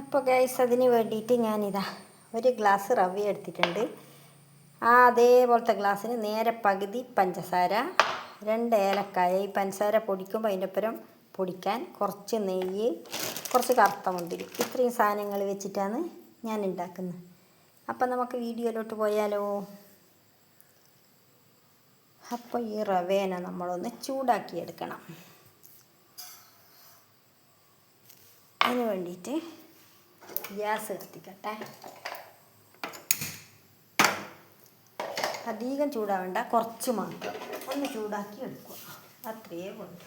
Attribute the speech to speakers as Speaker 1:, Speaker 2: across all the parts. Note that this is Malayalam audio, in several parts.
Speaker 1: അപ്പോൾ ഗൈസ് അതിന് വേണ്ടിയിട്ട് ഞാനിതാ ഒരു ഗ്ലാസ് റവ എടുത്തിട്ടുണ്ട്. ആ അതേപോലത്തെ ഗ്ലാസ്സിന് നേരെ പകുതി പഞ്ചസാര രണ്ട് ഏലക്കായ. ഈ പഞ്ചസാര പൊടിക്കുമ്പോൾ അതിന്റെ ഒപ്പരം പൊടിക്കാൻ കുറച്ച് നെയ്യ് കുറച്ച് കറുത്ത മുന്തിരി. ഇത്രയും സാധനങ്ങൾ വെച്ചിട്ടാണ് ഞാൻ ഉണ്ടാക്കുന്നത്. അപ്പം നമുക്ക് വീഡിയോയിലോട്ട് പോയാലോ? അപ്പോൾ ഈ റവേനെ നമ്മളൊന്ന് ചൂടാക്കി എടുക്കണം. അതിന് വേണ്ടിയിട്ട് ഗ്യാസ് കത്തിക്കട്ടെ അധികം ചൂടാവേണ്ട കുറച്ച് മാത്രം. ഒന്ന് ചൂടാക്കി എടുക്കുക. അത്രയേ വേണ്ടു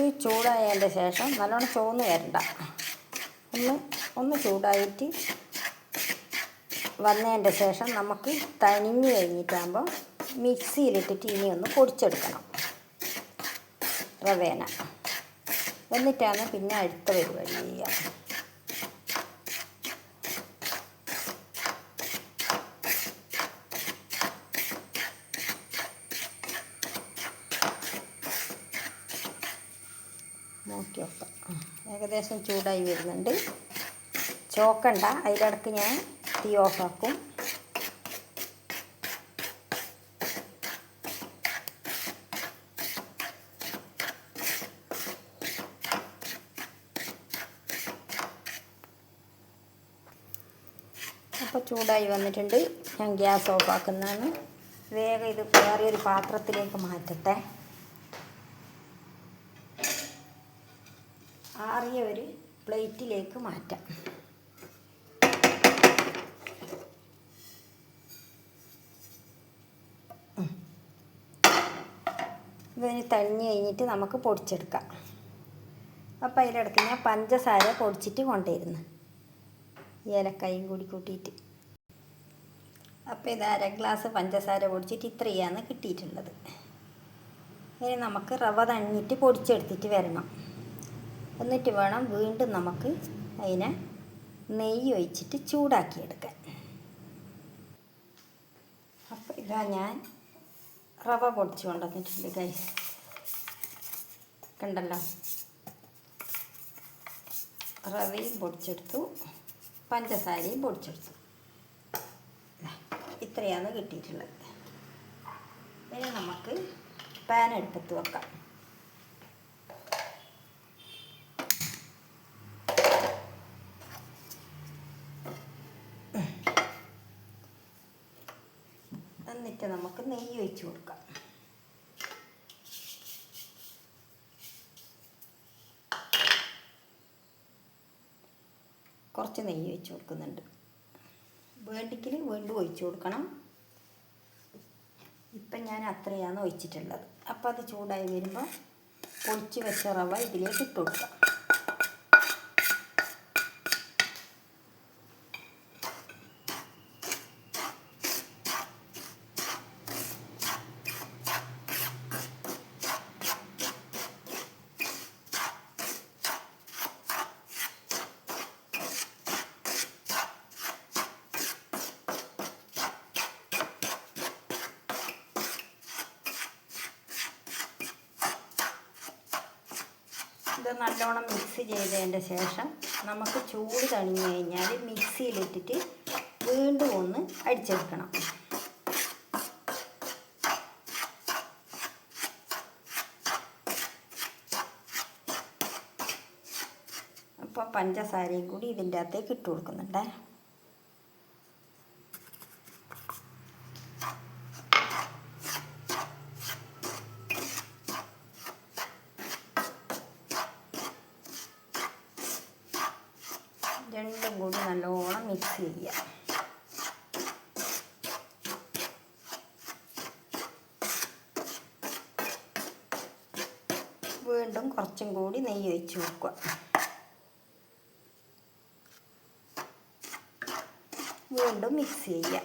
Speaker 1: ഇത് ചൂടായതിന്റെ ശേഷം നല്ലോണം ചുവന്ന് വരണ്ട. ഒന്ന് ഒന്ന് ചൂടായിട്ട് വന്നതിന്റെ ശേഷം നമുക്ക് തനിഞ്ഞ് കഴിഞ്ഞിട്ടാകുമ്പോൾ മിക്സിയിലിട്ടിട്ട് ഇനി ഒന്ന് പൊടിച്ചെടുക്കണം. റവേന. എന്നിട്ടാണ് പിന്നെ അടുത്ത പരിപാടി ചെയ്യുക. നോക്കാം ഏകദേശം ചൂടായി വരുന്നുണ്ട്. ചോക്കണ്ട. അതിലിടക്ക് ഞാൻ തീ ഓഫാക്കും അപ്പോൾ ചൂടായി വന്നിട്ടുണ്ട്. ഞാൻ ഗ്യാസ് ഓഫാക്കുന്നതാണ് വേഗം ഇത് വേറെ ഒരു പാത്രത്തിലേക്ക് മാറ്റട്ടെ. ആറിയ ഒരു പ്ലേറ്റിലേക്ക് മാറ്റാം. ഇതിന് തണിഞ്ഞ് കഴിഞ്ഞിട്ട് നമുക്ക് പൊടിച്ചെടുക്കാം. അപ്പോൾ അതിലിടക്ക് ഞാൻ പഞ്ചസാര പൊടിച്ചിട്ട് കൊണ്ടുവരുന്നു. ഏലക്കായും കൂടി കൂട്ടിയിട്ട്. അപ്പോൾ ഇത് അര ഗ്ലാസ് പഞ്ചസാര പൊടിച്ചിട്ട് ഇത്രയാണ് കിട്ടിയിട്ടുള്ളത്. ഇനി നമുക്ക് റവ തണിഞ്ഞിട്ട് പൊടിച്ചെടുത്തിട്ട് വരണം. എന്നിട്ട് വേണം വീണ്ടും നമുക്ക് അതിനെ നെയ്യ് ഒഴിച്ചിട്ട് ചൂടാക്കിയെടുക്കാൻ അപ്പോൾ ഇതാ ഞാൻ റവ പൊടിച്ച് കൊണ്ടുവന്നിട്ടുണ്ട് ഗൈസ് കണ്ടല്ലോ? റവയും പൊടിച്ചെടുത്തു. പഞ്ചസാരയും പൊടിച്ചെടുത്തു. ഇത്രയാണ് കിട്ടിയിട്ടുള്ളത്. ഇനി നമുക്ക് പാൻ എടുപ്പത്ത് വെക്കാം. എന്നിട്ട് നമുക്ക് നെയ്യ് ഒഴിച്ച് കൊടുക്കാം. കുറച്ച് നെയ്യ് ഒഴിച്ച് കൊടുക്കുന്നുണ്ട്. വേണ്ടിക്കിൽ വീണ്ടും ഒഴിച്ച് കൊടുക്കണം. ഇപ്പം ഞാൻ അത്രയാണ് ഒഴിച്ചിട്ടുള്ളത്. അപ്പോൾ അത് ചൂടായി വരുമ്പോൾ പൊടിച്ച് വെച്ച റവ ഇതിലേക്ക് ഇട്ട് കൊടുക്കാം. നല്ലോണം മിക്സ് ചെയ്തതിന്റെ ശേഷം നമുക്ക് ചൂട് തണിഞ്ഞു കഴിഞ്ഞാൽ മിക്സിയിലിട്ടിട്ട് വീണ്ടും ഒന്ന് അടിച്ചെടുക്കണം. അപ്പോൾ പഞ്ചസാരയും കൂടി ഇതിന്റെ അകത്തേക്ക് ഇട്ട് കൊടുക്കുന്നുണ്ടേ. കൂടി നല്ലോണം മിക്സ് ചെയ്യുക. വീണ്ടും കുറച്ചും കൂടി നെയ്യ് ഒഴിച്ച് കൊടുക്കുക. വീണ്ടും മിക്സ് ചെയ്യുക.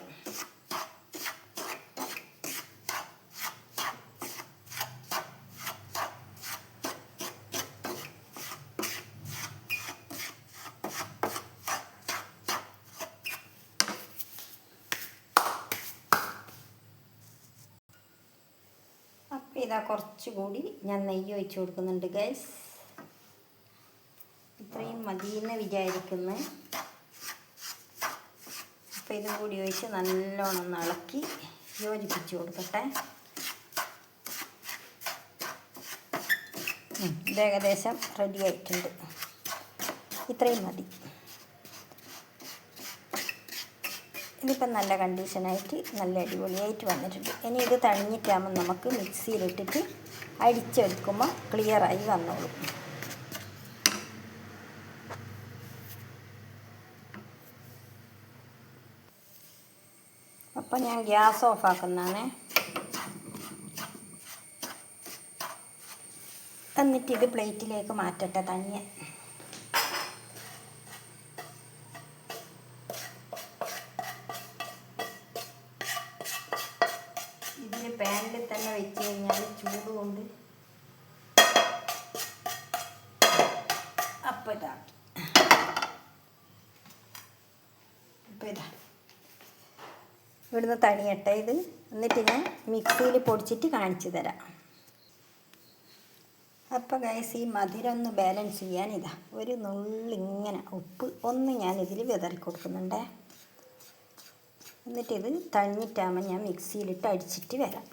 Speaker 1: ഇതാ കുറച്ചുകൂടി ഞാൻ നെയ്യ് ഒഴിച്ച് കൊടുക്കുന്നുണ്ട് ഗൈസ് ഇത്രയും മതിയെന്ന് വിചാരിക്കുന്നു. അപ്പം ഇതും കൂടി ഒഴിച്ച് നല്ലോണം ഒന്ന് ഇളക്കി യോജിപ്പിച്ച് കൊടുക്കട്ടെ. ഇത് ഏകദേശം റെഡി ആയിട്ടുണ്ട്. ഇത്രയും മതി. ഇതിപ്പം നല്ല കണ്ടീഷനായിട്ട് നല്ല അടിപൊളിയായിട്ട് വന്നിട്ടുണ്ട്. ഇനി ഇത് തണിഞ്ഞിട്ടാകുമ്പോൾ നമുക്ക് മിക്സിയിലിട്ടിട്ട് അടിച്ചെടുക്കുമ്പോൾ ക്ലിയറായി വന്നോളും. അപ്പം ഞാൻ ഗ്യാസ് ഓഫാക്കുന്നതാണ്. എന്നിട്ട് ഇത് പ്ലേറ്റിലേക്ക് മാറ്റട്ടെ തണിയെ ഇതിൽ പാനിൽ തന്നെ വെച്ച് കഴിഞ്ഞാൽ ചൂട് കൊണ്ട് അപ്പം ഇതാക്കി അപ്പം ഇതാ ഇവിടുന്ന് തണിയട്ടെ ഇത്. എന്നിട്ട് ഞാൻ മിക്സിയിൽ പൊടിച്ചിട്ട് കാണിച്ചു തരാം. അപ്പോൾ ഗൈസ് ഈ മധുരം ഒന്ന് ബാലൻസ് ചെയ്യാൻ ഇതാ. ഒരു നുള്ളിങ്ങനെ ഉപ്പ് ഒന്ന് ഞാൻ ഇതിൽ വിതറി കൊടുക്കുന്നുണ്ടേ. എന്നിട്ടിത് തണിഞ്ഞിട്ടാകുമ്പോൾ ഞാൻ മിക്സിയിലിട്ട് അടിച്ചിട്ട് വരാം.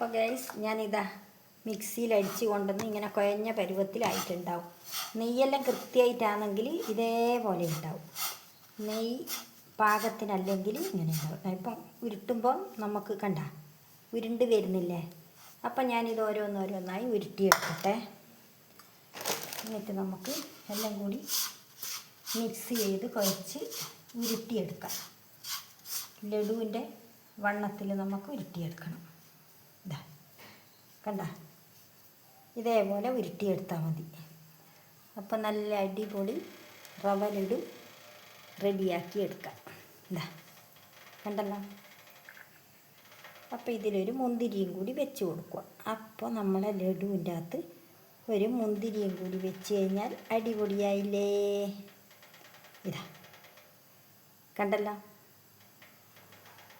Speaker 1: അപ്പോൾ ഗൈസ് ഞാനിതാ മിക്സിയിൽ അടിച്ച് കൊണ്ടുവന്ന് ഇങ്ങനെ കുഴഞ്ഞ പരുവത്തിലായിട്ടുണ്ടാവും. നെയ്യെല്ലാം കൃത്യമായിട്ടാണെങ്കിൽ ഇതേപോലെ ഉണ്ടാവും. നെയ്യ് പാകത്തിനല്ലെങ്കിൽ ഇങ്ങനെ ഉണ്ടാവും. ഇപ്പം ഉരുട്ടുമ്പോൾ നമുക്ക് കണ്ട ഉരുണ്ട് വരുന്നില്ലേ? അപ്പം ഞാനിത് ഓരോന്നോരോന്നായി ഉരുട്ടിയെടുക്കട്ടെ എന്നിട്ട് നമുക്ക് എല്ലാം കൂടി മിക്സ് ചെയ്ത് കുഴച്ച് ഉരുട്ടിയെടുക്കാം. ലഡുവിന്റെ വണ്ണത്തിൽ നമുക്ക് ഉരുട്ടിയെടുക്കണം. കണ്ട? ഇതേപോലെ ഉരുട്ടിയെടുത്താൽ മതി. അപ്പം നല്ല അടിപൊളി റവ ലഡു റെഡിയാക്കി എടുക്കാം. എന്താ കണ്ടല്ലോ? അപ്പോൾ ഇതിലൊരു മുന്തിരിയും കൂടി വെച്ച് കൊടുക്കുക. അപ്പോൾ നമ്മളെ ലഡുവിന്റെ അകത്ത് ഒരു മുന്തിരിയും കൂടി വെച്ച് കഴിഞ്ഞാൽ അടിപൊളിയായില്ലേ? ഇതാ കണ്ടല്ലോ?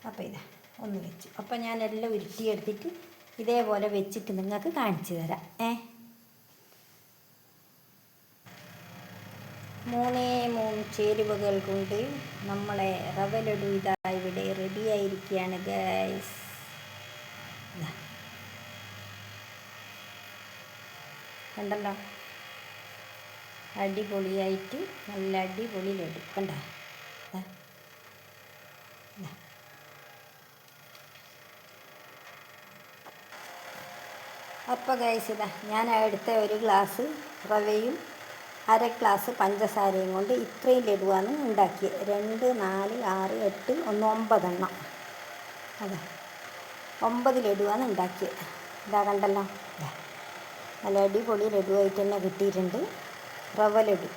Speaker 1: അപ്പോൾ ഇതാ ഒന്ന് വെച്ചു. അപ്പോൾ ഞാൻ എല്ലാം ഉരുട്ടിയെടുത്തിട്ട് ഇതേപോലെ വെച്ചിട്ട് നിങ്ങൾക്ക് കാണിച്ചു തരാം. ഏ? മൂന്നേ മൂന്ന് ചേരുവകൾ കൊണ്ട് നമ്മളെ റവ ലഡു ഇതാ ഇവിടെ റെഡി ആയിരിക്കുകയാണ് ഗൈസ് കണ്ടല്ലോ? അടിപൊളിയായിട്ട് നല്ല അടിപൊളി ലഡു. കണ്ട? അപ്പോൾ ഗൈസ് ഇതാ ഞാൻ എടുത്ത ഒരു ഗ്ലാസ് റവയും അര ഗ്ലാസ് പഞ്ചസാരയും കൊണ്ട് ഇത്രയും ലഡുവാണ് ഉണ്ടാക്കിയത് രണ്ട് നാല് ആറ് എട്ട് ഒന്ന് ഒമ്പതെണ്ണം. അതെ ഒമ്പത് ലഡുവാണ് ഉണ്ടാക്കിയത് ഇതാ കണ്ടല്ലോ. നല്ല അടിപൊളി ലഡുവായിട്ട് തന്നെ കിട്ടിയിട്ടുണ്ട്. റവ ലഡു.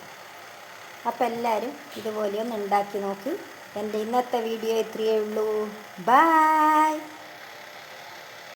Speaker 1: അപ്പോൾ എല്ലാവരും ഇതുപോലെ ഒന്ന് ഉണ്ടാക്കി നോക്ക്. എന്റെ ഇന്നത്തെ വീഡിയോ ഇത്രയേ ഉള്ളൂ. ബൈ